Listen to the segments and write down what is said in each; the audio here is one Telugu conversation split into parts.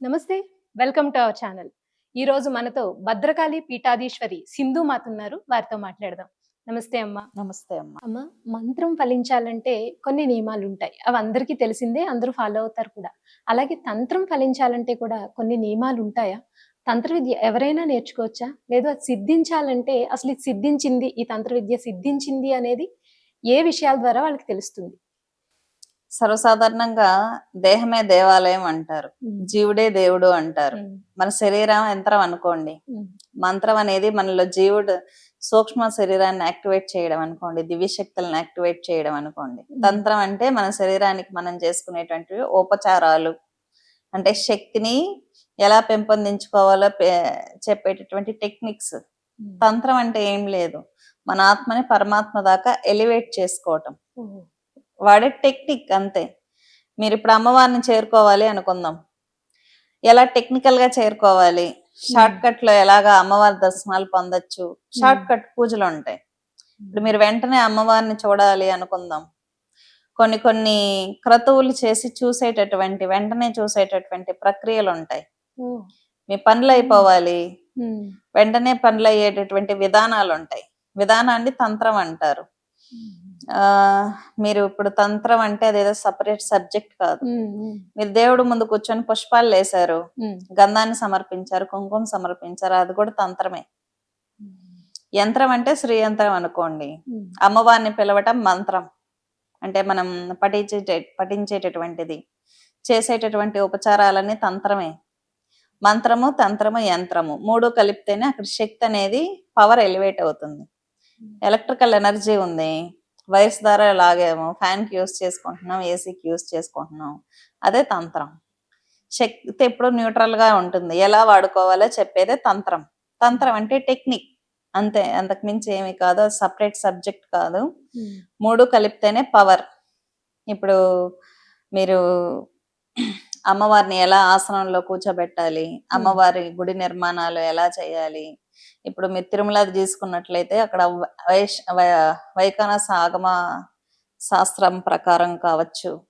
నమస్తే వెల్కమ్ టు అవర్ ఛానల్. ఈ రోజు మనతో భద్రకాళి పీఠాధీశ్వరి సింధు మాత ఉన్నారు. వారితో మాట్లాడదాం. నమస్తే అమ్మ. నమస్తే అమ్మ. అమ్మ మంత్రం ఫలించాలంటే కొన్ని నియమాలు ఉంటాయి అవి అందరికీ తెలిసిందే అందరూ ఫాలో అవుతారు కూడా. అలాగే తంత్రం ఫలించాలంటే కూడా కొన్ని నియమాలు ఉంటాయా తంత్ర విద్య ఎవరైనా నేర్చుకోవచ్చా? లేదు అది సిద్ధించాలంటే అసలు ఇది సిద్ధించింది ఈ తంత్ర విద్య సిద్ధించింది అనేది ఏ విషయాల ద్వారా వాళ్ళకి తెలుస్తుంది? సర్వసాధారణంగా దేహమే దేవాలయం అంటారు. జీవుడే దేవుడు అంటారు. మన శరీరం యంత్రం అనుకోండి. మంత్రం అనేది మనలో జీవుడు సూక్ష్మ శరీరాన్ని యాక్టివేట్ చేయడం అనుకోండి. దివ్య శక్తులను యాక్టివేట్ చేయడం అనుకోండి. తంత్రం అంటే మన శరీరానికి మనం చేసుకునేటువంటి ఉపచారాలు. అంటే శక్తిని ఎలా పెంపొందించుకోవాలో చెప్పేటటువంటి టెక్నిక్స్. తంత్రం అంటే ఏం లేదు. మన ఆత్మని పరమాత్మ దాకా ఎలివేట్ చేసుకోవటం. వాడే టెక్నిక్ అంతే. మీరు ఇప్పుడు అమ్మవారిని చేరుకోవాలి అనుకుందాం. ఎలా టెక్నికల్గా చేరుకోవాలి? షార్ట్ కట్లో ఎలాగా అమ్మవారి దర్శనాలు పొందొచ్చు? షార్ట్ కట్ పూజలు ఉంటాయి ఇప్పుడు మీరు వెంటనే అమ్మవారిని చూడాలి అనుకుందాం. కొన్ని కొన్ని క్రతువులు చేసి చూసేటటువంటి వెంటనే చూసేటటువంటి ప్రక్రియలు ఉంటాయి. మీ పనులు అయిపోవాలి వెంటనే పనులు అయ్యేటటువంటి విధానాలు ఉంటాయి విధానాన్ని తంత్రం అంటారు. మీరు ఇప్పుడు తంత్రం అంటే అదేదో సపరేట్ సబ్జెక్ట్ కాదు. మీరు దేవుడు ముందు కూర్చొని పుష్పాలు వేశారు. గంధాన్ని సమర్పించారు కుంకుమ సమర్పించారు అది కూడా తంత్రమే. యంత్రం అంటే శ్రీ యంత్రం అనుకోండి అమ్మవారిని పిలవటం మంత్రం. అంటే మనం పఠించే పఠించేటటువంటిది చేసేటటువంటి ఉపచారాలన్నీ తంత్రమే. మంత్రము తంత్రము యంత్రము మూడు కలిపితేనే అక్కడ శక్తి అనేది పవర్ ఎలివేట్ అవుతుంది. ఎలక్ట్రికల్ ఎనర్జీ ఉంది. వైర్స్ ద్వారా లాగాము ఫ్యాన్కి యూస్ చేసుకుంటున్నాం ఏసీకి యూస్ చేసుకుంటున్నాం. అదే తంత్రం. శక్తి ఎప్పుడు న్యూట్రల్గా ఉంటుంది. ఎలా వాడుకోవాలో చెప్పేదే తంత్రం. తంత్రం అంటే టెక్నిక్. అంతే అంతకు మించి ఏమి కాదు. అది సపరేట్ సబ్జెక్ట్ కాదు. ఉమ్, మూడు కలిపితేనే పవర్. ఇప్పుడు మీరు అమ్మవారిని ఎలా ఆసనంలో కూర్చోబెట్టాలి? అమ్మవారి గుడి నిర్మాణాలు ఎలా చేయాలి? ఇప్పుడు మీరు తిరుమల తీసుకున్నట్లయితే అక్కడ వైశ్ వై- వైఖానస ఆగమ శాస్త్రం ప్రకారం కావచ్చు.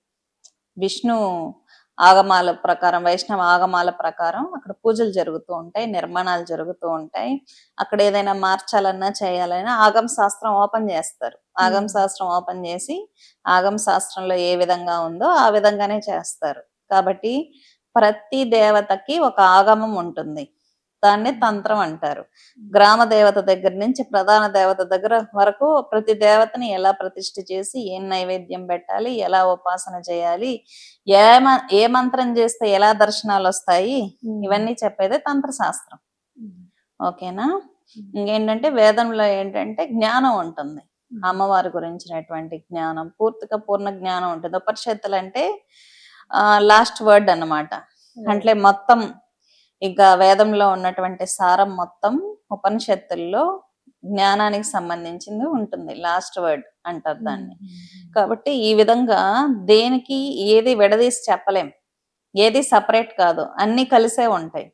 విష్ణు ఆగమాల ప్రకారం వైష్ణవ ఆగమాల ప్రకారం అక్కడ పూజలు జరుగుతూ ఉంటాయి నిర్మాణాలు జరుగుతూ ఉంటాయి. అక్కడ ఏదైనా మార్చాలన్నా చేయాలన్నా ఆగమ శాస్త్రం ఓపెన్ చేస్తారు. ఆగమ. శాస్త్రం ఓపెన్ చేసి ఆగమ శాస్త్రంలో ఏ విధంగా ఉందో ఆ విధంగానే చేస్తారు. కాబట్టి ప్రతి దేవతకి ఒక ఆగమం ఉంటుంది. దాన్ని తంత్రం అంటారు. గ్రామ దేవత దగ్గర నుంచి ప్రధాన దేవత దగ్గర వరకు ప్రతి దేవతని ఎలా ప్రతిష్ఠ చేసి ఏం నైవేద్యం పెట్టాలి ఎలా ఉపాసన చేయాలి ఏ ఏ మంత్రం చేస్తే ఎలా దర్శనాలు వస్తాయి. ఇవన్నీ చెప్పేదే తంత్ర శాస్త్రం ఉమ్, ఓకేనా? ఇంకేంటంటే వేదంలో ఏంటంటే జ్ఞానం ఉంటుంది. అమ్మవారి గురించినటువంటి జ్ఞానం పూర్తిగా పూర్ణ జ్ఞానం ఉంటుంది. ఉపనిషత్తులు అంటే లాస్ట్ వర్డ్ అన్నమాట. అంటే మొత్తం ఇక వేదంలో ఉన్నటువంటి సారం మొత్తం ఉపనిషత్తుల్లో జ్ఞానానికి సంబంధించింది ఉంటుంది. లాస్ట్ వర్డ్ అంటారు దాన్ని. కాబట్టి ఈ విధంగా దేనికి ఏది విడదీసి చెప్పలేం. ఏది సపరేట్ కాదు. అన్ని కలిసే ఉంటాయి.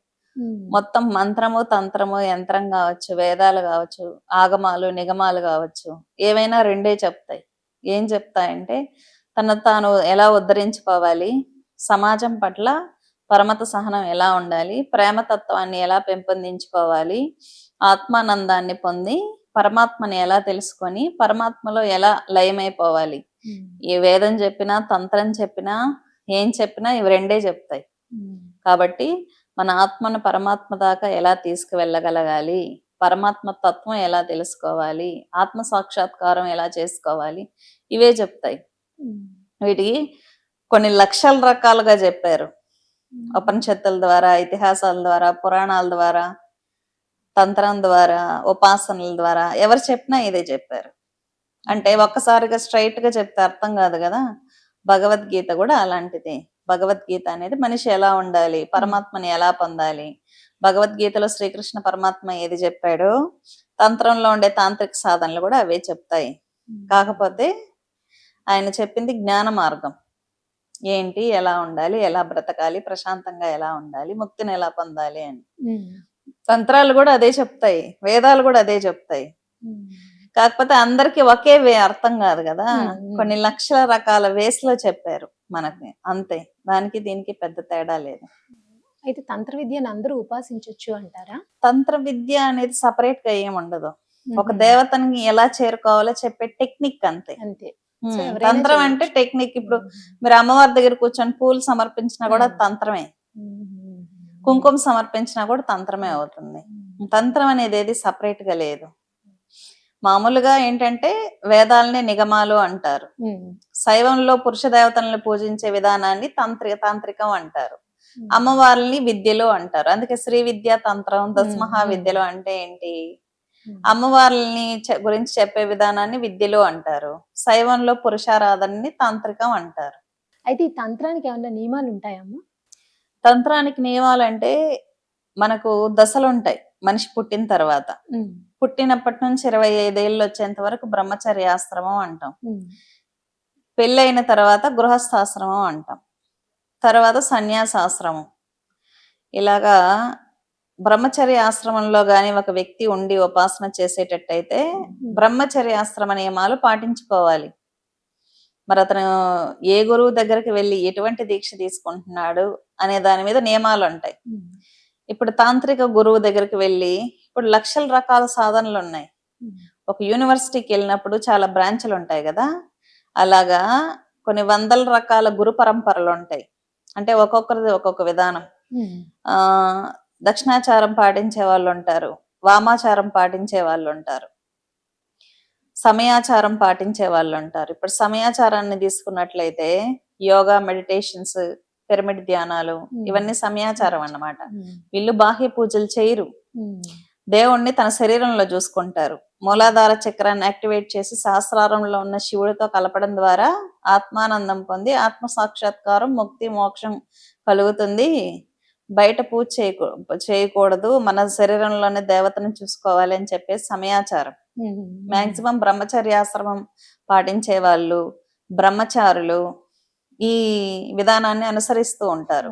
మొత్తం మంత్రము తంత్రము యంత్రం కావచ్చు వేదాలు కావచ్చు ఆగమాలు నిగమాలు కావచ్చు ఏవైనా రెండే చెప్తాయి. ఏం చెప్తాయంటే తన తాను ఎలా ఉద్ధరించుకోవాలి? సమాజం పట్ల పరమత సహనం ఎలా ఉండాలి? ప్రేమతత్వాన్ని ఎలా పెంపొందించుకోవాలి? ఆత్మానందాన్ని పొంది పరమాత్మని ఎలా తెలుసుకొని పరమాత్మలో ఎలా లయమైపోవాలి? ఏ వేదం చెప్పినా తంత్రం చెప్పినా ఏం చెప్పినా ఇవి రెండే చెప్తాయి. కాబట్టి మన ఆత్మను పరమాత్మ దాకా ఎలా తీసుకువెళ్ళగలగాలి? పరమాత్మ తత్వం ఎలా తెలుసుకోవాలి? ఆత్మ సాక్షాత్కారం ఎలా చేసుకోవాలి? ఇవే చెప్తాయి. వీటికి కొన్ని లక్షల రకాలుగా చెప్పారు. ఉపనిషత్తుల ద్వారా ఇతిహాసాల ద్వారా పురాణాల ద్వారా తంత్రం ద్వారా ఉపాసనల ద్వారా ఎవరు చెప్పినా ఇదే చెప్పారు. అంటే ఒక్కసారిగా స్ట్రైట్గా చెప్తే అర్థం కాదు కదా. భగవద్గీత కూడా అలాంటిదే. భగవద్గీత అనేది మనిషి ఎలా ఉండాలి పరమాత్మని ఎలా పొందాలి భగవద్గీతలో శ్రీకృష్ణ పరమాత్మ ఏది చెప్పాడో తంత్రంలో ఉండే తాంత్రిక సాధనలు కూడా అవే చెప్తాయి. కాకపోతే ఆయన చెప్పింది జ్ఞాన మార్గం. ఏంటి? ఎలా ఉండాలి? ఎలా బ్రతకాలి? ప్రశాంతంగా ఎలా ఉండాలి? ముక్తిని ఎలా పొందాలి అని. తంత్రాలు కూడా అదే చెప్తాయి. వేదాలు కూడా అదే చెప్తాయి. కాకపోతే అందరికి ఒకే వే అర్థం కాదు కదా. కొన్ని లక్షల రకాల వేస్లో చెప్పారు మనకి. అంతే. దానికి దీనికి పెద్ద తేడా లేదు. అయితే తంత్ర విద్యను అందరూ ఉపాసించొచ్చు అంటారా? తంత్ర విద్య అనేది సపరేట్గా ఏమి ఉండదు ఒక. దేవతని ఎలా చేరుకోవాలో చెప్పే టెక్నిక్ అంతే. అంతే. తంత్రం. అంటే టెక్నిక్ ఇప్పుడు మీరు అమ్మవారి దగ్గర కూర్చొని పూలు సమర్పించినా కూడా. తంత్రమే. కుంకుమ సమర్పించినా కూడా తంత్రమే అవుతుంది తంత్రం అనేది ఏది సపరేట్గా లేదు మామూలుగా ఏంటంటే వేదాలనే నిగమాలు అంటారు. శైవంలో పురుష దేవతలను పూజించే విధానాన్ని తంత్రి తాంత్రికం అంటారు మ్మ్. అమ్మవారిని విద్యలు అంటారు అందుకే శ్రీ విద్యా తంత్రం దశ మ్మ్. మహావిద్యలు అంటే ఏంటి. అమ్మవార్లని గురించి చెప్పే విధానాన్ని విద్యలు అంటారు. శైవంలో పురుషారాధనని తాంత్రికం అంటారు. అయితే ఈ తంత్రానికి ఏమన్నా నియమాలు ఉంటాయమ్మా తంత్రానికి నియమాలు అంటే మనకు దశలు ఉంటాయి మనిషి పుట్టిన తర్వాత. పుట్టినప్పటి నుంచి ఇరవై ఐదేళ్ళు వచ్చేంత వరకు బ్రహ్మచర్యాశ్రమం అంటాం. పెళ్ళైన తర్వాత గృహస్థాశ్రమం అంటాం. తర్వాత సన్యాసాశ్రమం. ఇలాగా బ్రహ్మచర్య ఆశ్రమంలో గాని ఒక వ్యక్తి ఉండి ఉపాసన చేసేటట్టయితే బ్రహ్మచర్య ఆశ్రమ నియమాలు పాటించుకోవాలి. మరి అతను ఏ గురువు దగ్గరికి వెళ్ళి ఎటువంటి దీక్ష తీసుకుంటున్నాడు అనే దాని మీద నియమాలు ఉంటాయి. ఇప్పుడు తాంత్రిక గురువు దగ్గరికి వెళ్ళి ఇప్పుడు లక్షల రకాల సాధనలు ఉన్నాయి. ఒక యూనివర్సిటీకి వెళ్ళినప్పుడు చాలా బ్రాంచ్లు ఉంటాయి కదా. అలాగా కొన్ని వందల రకాల గురు పరంపరలు ఉంటాయి. అంటే ఒక్కొక్కరిది ఒక్కొక్క విధానం. ఆ దక్షిణాచారం పాటించే వాళ్ళు ఉంటారు వామాచారం పాటించే వాళ్ళు ఉంటారు సమయాచారం పాటించే వాళ్ళు ఉంటారు ఇప్పుడు సమయాచారాన్ని తీసుకున్నట్లయితే యోగా మెడిటేషన్స్ పిరమిడ్ ధ్యానాలు. ఇవన్నీ సమయాచారం అన్నమాట. వీళ్ళు బాహ్య పూజలు చేయరు. దేవుణ్ణి తన శరీరంలో చూసుకుంటారు. మూలాధార చక్రాన్ని యాక్టివేట్ చేసి సహస్రారంలో ఉన్న శివుడితో కలపడం ద్వారా ఆత్మానందం పొంది ఆత్మ సాక్షాత్కారం ముక్తి మోక్షం కలుగుతుంది. బయట పూజ చేయకూ చేయకూడదు మన శరీరంలోనే దేవతను చూసుకోవాలి అని చెప్పేసి సమయాచారం. మాక్సిమం బ్రహ్మచర్యాశ్రమం పాటించే వాళ్ళు బ్రహ్మచారులు ఈ విధానాన్ని అనుసరిస్తూ ఉంటారు.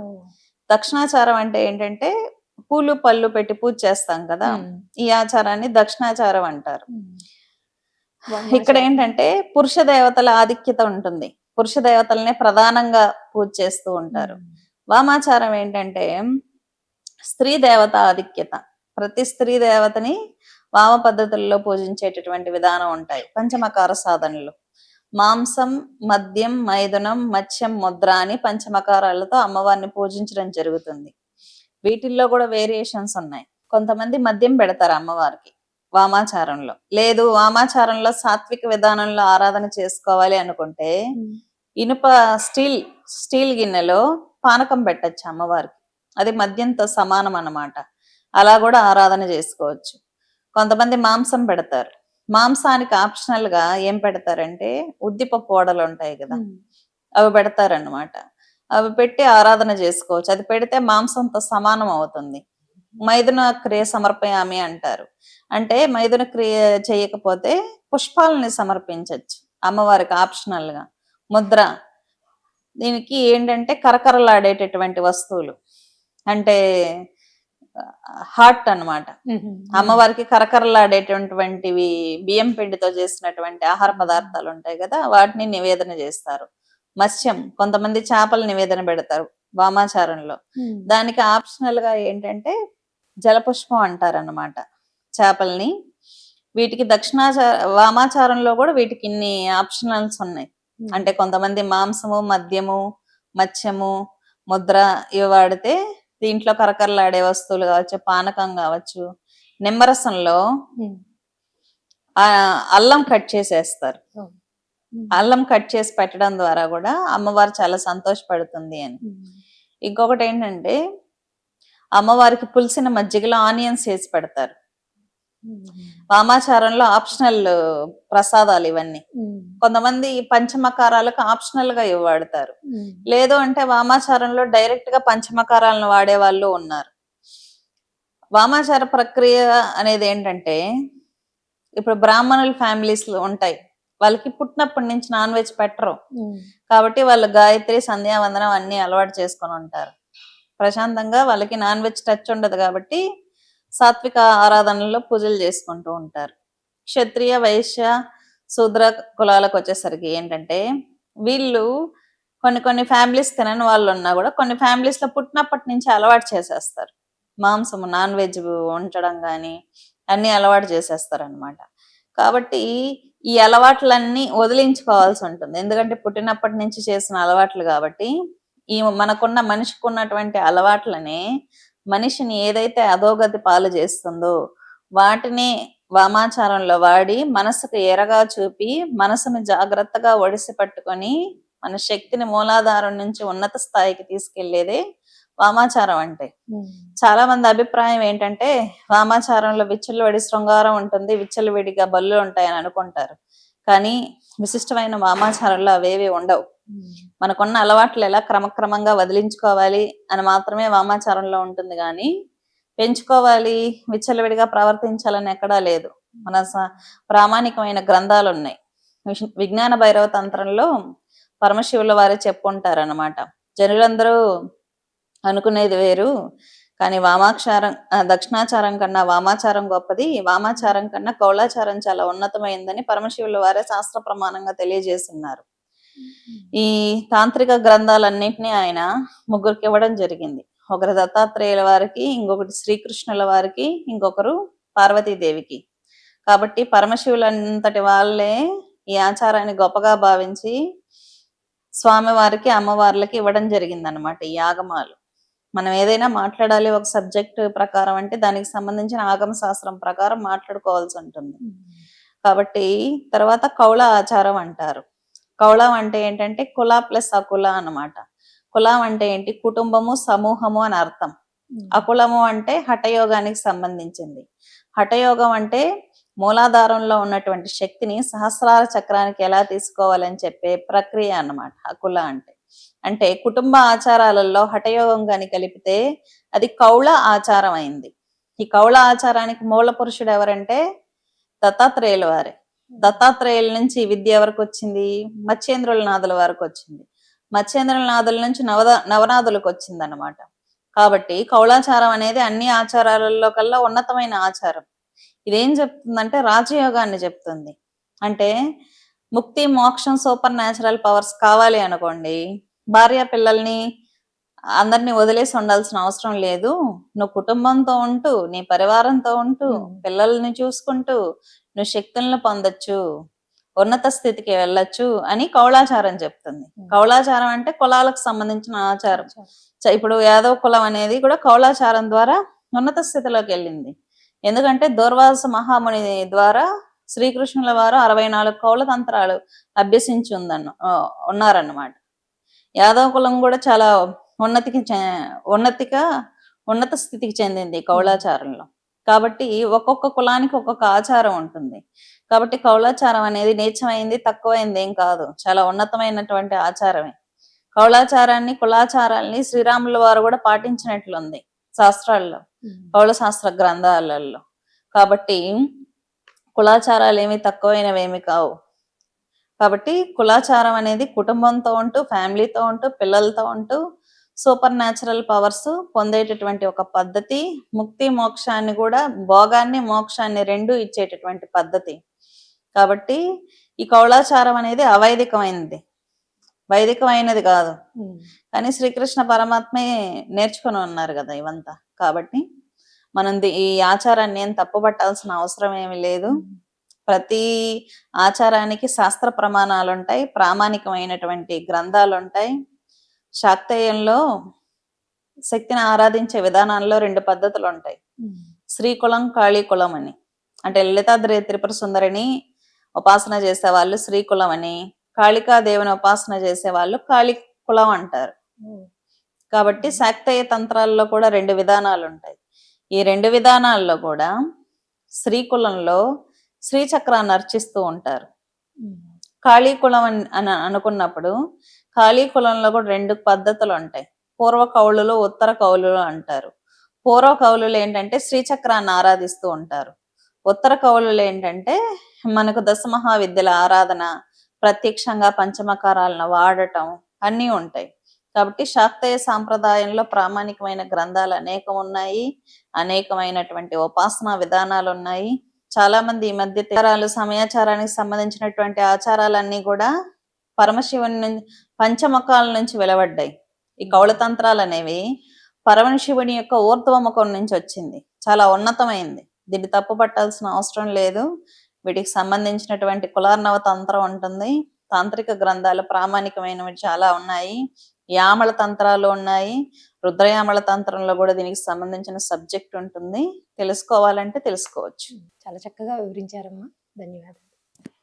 దక్షిణాచారం అంటే ఏంటంటే పూలు పళ్ళు పెట్టి పూజ చేస్తాం కదా. ఈ ఆచారాన్ని దక్షిణాచారం అంటారు. ఇక్కడ ఏంటంటే పురుష దేవతల ఆధిక్యత ఉంటుంది పురుష దేవతలనే ప్రధానంగా పూజ చేస్తూ ఉంటారు. వామాచారం ఏంటంటే స్త్రీ దేవత ఆధిక్యత. ప్రతి స్త్రీ దేవతని వామ పద్ధతుల్లో పూజించేటటువంటి విధానం ఉంటాయి. పంచమకార సాధనలు. మాంసం మద్యం మైథునం మత్స్యం ముద్ర అని పంచమకారాలతో అమ్మవారిని పూజించడం జరుగుతుంది. వీటిల్లో కూడా వేరియేషన్స్ ఉన్నాయి. కొంతమంది మద్యం పెడతారు అమ్మవారికి వామాచారంలో. లేదు వామాచారంలో సాత్విక విధానంలో ఆరాధన చేసుకోవాలి అనుకుంటే. ఇనుప స్టీల్ స్టీల్ గిన్నెలో పానకం పెట్టచ్చు అమ్మవారికి. అది మద్యంతో సమానం అన్నమాట. అలా కూడా ఆరాధన చేసుకోవచ్చు. కొంతమంది మాంసం పెడతారు. మాంసానికి ఆప్షనల్గా ఏం పెడతారంటే ఉద్దిపప్పు వడలు ఉంటాయి కదా. అవి పెడతారన్నమాట. అవి పెట్టి ఆరాధన చేసుకోవచ్చు. అది పెడితే మాంసంతో సమానం అవుతుంది. మైదున క్రియ సమర్పయామి అంటారు. అంటే మైదున క్రియ చేయకపోతే పుష్పాలని సమర్పించవచ్చు అమ్మవారికి ఆప్షనల్గా. ముద్ర దీనికి ఏంటంటే కరకరలాడేటటువంటి వస్తువులు అంటే హార్ట్ అన్నమాట మ్మ్. అమ్మవారికి కరకరలాడేటటువంటివి బియ్యం పిండితో చేసినటువంటి ఆహార పదార్థాలు ఉంటాయి కదా వాటిని నివేదన చేస్తారు మత్స్యం కొంతమంది చేపలు నివేదన పెడతారు వామాచారంలో. దానికి ఆప్షనల్గా ఏంటంటే జలపుష్పం అంటారన్నమాట చేపల్ని వీటికి దక్షిణాచార వామాచారంలో కూడా వీటికి ఇన్ని ఆప్షనల్స్ ఉన్నాయి. అంటే కొంతమంది మాంసము మద్యము మత్స్యము ముద్ర ఇవి వాడితే దీంట్లో కరకరలాడే వస్తువులు కావచ్చు పానకం కావచ్చు నిమ్మరసంలో అల్లం కట్ చేసేస్తారు. అల్లం కట్ చేసి పెట్టడం ద్వారా కూడా అమ్మవారు చాలా సంతోషపడుతుంది అని. ఇంకొకటి ఏంటంటే అమ్మవారికి పులిసిన మజ్జిగలో ఆనియన్స్ వేసి పెడతారు. వామాచారంలో ఆప్షనల్ ప్రసాదాలు ఇవన్నీ. కొంతమంది పంచమకారాలకు ఆప్షనల్గా ఇవి వాడతారు మ్మ్. లేదు అంటే వామాచారంలో డైరెక్ట్గా పంచమకారాలను వాడే వాళ్ళు ఉన్నారు. వామాచార ప్రక్రియ అనేది ఏంటంటే ఇప్పుడు బ్రాహ్మణుల ఫ్యామిలీస్ ఉంటాయి. వాళ్ళకి పుట్టినప్పటి నుంచి నాన్ వెజ్ పెట్టరు. కాబట్టి వాళ్ళు గాయత్రి సంధ్యావందనం అన్ని అలవాటు చేసుకొని ఉంటారు. ప్రశాంతంగా వాళ్ళకి నాన్ వెజ్ టచ్ ఉండదు కాబట్టి సాత్విక ఆరాధనలో పూజలు చేసుకుంటూ ఉంటారు. క్షత్రియ వైశ్య శూద్ర కులాలకు వచ్చేసరికి ఏంటంటే వీళ్ళు కొన్ని కొన్ని ఫ్యామిలీస్ తినని వాళ్ళు ఉన్నా కూడా కొన్ని ఫ్యామిలీస్లో లో పుట్టినప్పటి నుంచి అలవాటు చేసేస్తారు. మాంసము నాన్ వెజ్ ఉంచడం కానీ అన్ని అలవాటు చేసేస్తారు అనమాట కాబట్టి ఈ అలవాట్లన్నీ వదిలించుకోవాల్సి ఉంటుంది. ఎందుకంటే పుట్టినప్పటి నుంచి చేసిన అలవాట్లు కాబట్టి ఈ మనకున్న మనిషికి ఉన్నటువంటి అలవాట్లనే మనిషిని ఏదైతే అధోగతి పాలు చేస్తుందో వాటిని వామాచారంలో వాడి మనసుకు ఎరగా చూపి మనసును జాగ్రత్తగా ఒడిసి పట్టుకొని మన శక్తిని మూలాధారం నుంచి ఉన్నత స్థాయికి తీసుకెళ్ళేదే వామాచారం అంటే. చాలా మంది అభిప్రాయం ఏంటంటే వామాచారంలో విచ్చలవిడి శృంగారం ఉంటుంది విచ్చలవిడిగా బల్లు ఉంటాయని అనుకుంటారు. కానీ విశిష్టమైన వామాచారంలో అవేవి ఉండవు. మనకున్న అలవాట్లు ఎలా క్రమక్రమంగా వదిలించుకోవాలి అని మాత్రమే వామాచారంలో ఉంటుంది కానీ పెంచుకోవాలి విచ్చలవిడిగా ప్రవర్తించాలని ఎక్కడా లేదు. మన ప్రామాణికమైన గ్రంథాలు ఉన్నాయి విష్- విజ్ఞాన భైరవ తంత్రంలో పరమశివుల వారే చెప్పుంటారు అనమాట జనులందరూ అనుకునేది వేరు కానీ వామాక్షారం ఆ, దక్షిణాచారం కన్నా వామాచారం గొప్పది వామాచారం కన్నా కౌళాచారం చాలా ఉన్నతమైందని పరమశివుల వారే శాస్త్ర ప్రమాణంగా తెలియజేస్తున్నారు. ఈ తాంత్రిక గ్రంథాలన్నింటినీ ఆయన ముగ్గురికి ఇవ్వడం జరిగింది. ఒకరు దత్తాత్రేయుల వారికి ఇంకొకటి శ్రీకృష్ణుల వారికి ఇంకొకరు పార్వతీదేవికి. కాబట్టి పరమశివులంతటి వాళ్ళే ఈ ఆచారాన్ని గొప్పగా భావించి స్వామివారికి అమ్మవార్లకి ఇవ్వడం జరిగింది అనమాట ఈ ఆగమాలు మనం ఏదైనా మాట్లాడాలి ఒక సబ్జెక్ట్ ప్రకారం అంటే దానికి సంబంధించిన ఆగమ శాస్త్రం ప్రకారం మాట్లాడుకోవాల్సి ఉంటుంది. కాబట్టి తర్వాత కౌళ ఆచారం అంటారు. కౌళం అంటే ఏంటంటే కుల ప్లస్ అకుల అన్నమాట. కులం అంటే ఏంటి? కుటుంబము సమూహము అని అర్థం. అకులము అంటే హఠయోగానికి సంబంధించింది. హఠయోగం అంటే మూలాధారంలో ఉన్నటువంటి శక్తిని సహస్రార చక్రానికి ఎలా తీసుకోవాలని చెప్పే ప్రక్రియ అన్నమాట. అకుల అంటే. అంటే కుటుంబ ఆచారాలలో హఠయోగం గాని కలిపితే అది కౌళ ఆచారం అయింది. ఈ కౌళ ఆచారానికి మూల పురుషుడు ఎవరంటే దత్తాత్రేయుల వారే. దత్తాత్రేయుల నుంచి విద్య వరకు వచ్చింది మత్స్యేంద్రుల నాదుల వరకు వచ్చింది. మత్స్యేంద్రుల నాదుల నుంచి నవద నవనాదులకు వచ్చింది అనమాట కాబట్టి కౌళాచారం అనేది అన్ని ఆచారాలలో కల్లా ఉన్నతమైన ఆచారం. ఇదేం చెప్తుందంటే రాజయోగాన్ని చెప్తుంది. అంటే ముక్తి మోక్షం సూపర్ న్యాచురల్ పవర్స్ కావాలి అనుకోండి భార్య పిల్లల్ని అందరినీ వదిలేసి ఉండాల్సిన అవసరం లేదు. నువ్వు కుటుంబంతో ఉంటూ నీ పరివారంతో ఉంటూ. పిల్లల్ని చూసుకుంటూ నువ్వు శక్తులను పొందొచ్చు ఉన్నత స్థితికి వెళ్ళొచ్చు అని కౌలాచారం చెప్తుంది. కౌలాచారం అంటే కులాలకు సంబంధించిన ఆచారం. ఇప్పుడు యాదవ్ కులం అనేది కూడా కౌలాచారం ద్వారా ఉన్నత స్థితిలోకి వెళ్ళింది. ఎందుకంటే దూర్వాస మహాముని ద్వారా శ్రీకృష్ణుల వారు అరవై నాలుగు కౌల తంత్రాలు అభ్యసించి ఉందన్న ఉన్నారన్నమాట. యాదవ కులం కూడా చాలా ఉన్నతికి ఉన్నతిగా ఉన్నత స్థితికి చెందింది ఈ కౌలాచారంలో. కాబట్టి ఒక్కొక్క కులానికి ఒక్కొక్క ఆచారం ఉంటుంది. కాబట్టి కౌలాచారం అనేది నీచమైంది తక్కువైంది ఏం కాదు. చాలా ఉన్నతమైనటువంటి ఆచారమే. కౌలాచారాన్ని కులాచారాల్ని శ్రీరాముల వారు కూడా పాటించినట్లుంది శాస్త్రాల్లో కౌల శాస్త్ర గ్రంథాలలో కాబట్టి కులాచారాలు ఏమి తక్కువైనవేమి కావు. కాబట్టి కులాచారం అనేది కుటుంబంతో ఉంటూ ఫ్యామిలీతో ఉంటూ పిల్లలతో ఉంటూ సూపర్ న్యాచురల్ పవర్స్ పొందేటటువంటి ఒక పద్ధతి ముక్తి మోక్షాన్ని కూడా భోగాన్ని మోక్షాన్ని రెండు ఇచ్చేటటువంటి పద్ధతి. కాబట్టి ఈ కౌలాచారం అనేది అవైదికమైనది. వైదికమైనది కాదు. కానీ శ్రీకృష్ణ పరమాత్మే నేర్చుకొని ఉన్నారు కదా ఇవంతా. కాబట్టి మనం ఈ ఆచారాన్ని ఏం తప్పుపట్టాల్సిన అవసరం ఏమి లేదు. ప్రతి ఆచారానికి శాస్త్ర ప్రమాణాలు ఉంటాయి ప్రామాణికమైనటువంటి గ్రంథాలు ఉంటాయి శాక్తేయంలో శక్తిని ఆరాధించే విధానాల్లో రెండు పద్ధతులు ఉంటాయి శ్రీకులం కాళీకులం అని. అంటే లలితాద్రి త్రిపుర సుందరిని ఉపాసన చేసే వాళ్ళు శ్రీకులం అని. కాళికాదేవిని ఉపాసన చేసే వాళ్ళు కాళీ కులం అంటారు కాబట్టి శాక్తేయ తంత్రాల్లో కూడా రెండు విధానాలు ఉంటాయి ఈ రెండు విధానాల్లో కూడా శ్రీకులంలో శ్రీచక్రాన్ని అర్చిస్తూ ఉంటారు. కాళీ కులం అని అని అనుకున్నప్పుడు కాళీ కులంలో కూడా రెండు పద్ధతులు ఉంటాయి పూర్వ కౌలులు ఉత్తర కౌలులు అంటారు. పూర్వ కౌలులు ఏంటంటే శ్రీచక్రాన్ని ఆరాధిస్తూ ఉంటారు. ఉత్తర కౌలులు ఏంటంటే మనకు దశమహావిద్యల ఆరాధన ప్రత్యక్షంగా పంచమకారాలను వాడటం అన్నీ ఉంటాయి. కాబట్టి శాక్తయ సాంప్రదాయంలో ప్రామాణికమైన గ్రంథాలు అనేకం ఉన్నాయి అనేకమైనటువంటి ఉపాసనా విధానాలు ఉన్నాయి చాలా మంది ఈ మధ్య తరాలు సమయాచారానికి సంబంధించినటువంటి ఆచారాలన్నీ కూడా పరమశివుని నుంచి పంచముఖాల నుంచి వెలువడ్డాయి ఈ కౌళతంత్రాలు అనేవి పరమశివుని శివుని యొక్క ఊర్ధ్వ ముఖం నుంచి వచ్చింది. చాలా ఉన్నతమైంది. దీన్ని తప్పు పట్టాల్సిన అవసరం లేదు. వీటికి సంబంధించినటువంటి కులార్నవ తంత్రం ఉంటుంది. తాంత్రిక గ్రంథాలు ప్రామాణికమైనవి చాలా ఉన్నాయి. యామల తంత్రాలు ఉన్నాయి. రుద్రయామల తంత్రంలో కూడా దీనికి సంబంధించిన సబ్జెక్ట్ ఉంటుంది. తెలుసుకోవాలంటే తెలుసుకోవచ్చు. చాలా చక్కగా వివరించారమ్మా. ధన్యవాదాలు.